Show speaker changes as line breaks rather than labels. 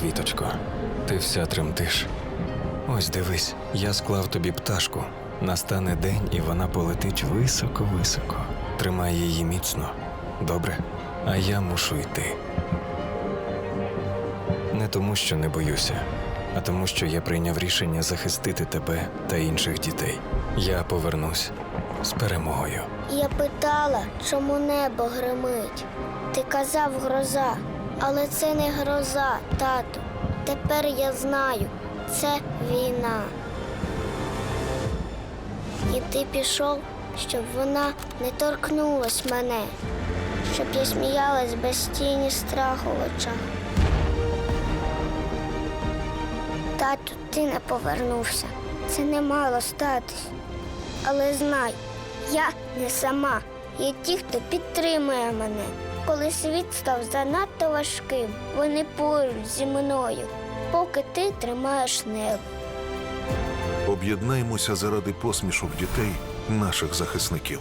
квіточко, ти вся тремтиш. Ось дивись, я склав тобі пташку. Настане день, і вона полетить високо-високо. Тримай її міцно. Добре? А я мушу йти. Не тому, що не боюся, а тому, що я прийняв рішення захистити тебе та інших дітей. Я повернусь з перемогою.
Я питала, чому небо гримить. Ти казав гроза, але це не гроза, тату. Тепер я знаю, це війна. І ти пішов, щоб вона не торкнулась мене, щоб я сміялась без тіні страху в очах. Тату, ти не повернувся. Це не мало статись. Але знай, я не сама. Є ті, хто підтримує мене. Коли світ став занадто важким, вони поруч зі мною, поки ти тримаєш небо.
Об'єднаймося заради посмішок дітей, наших захисників.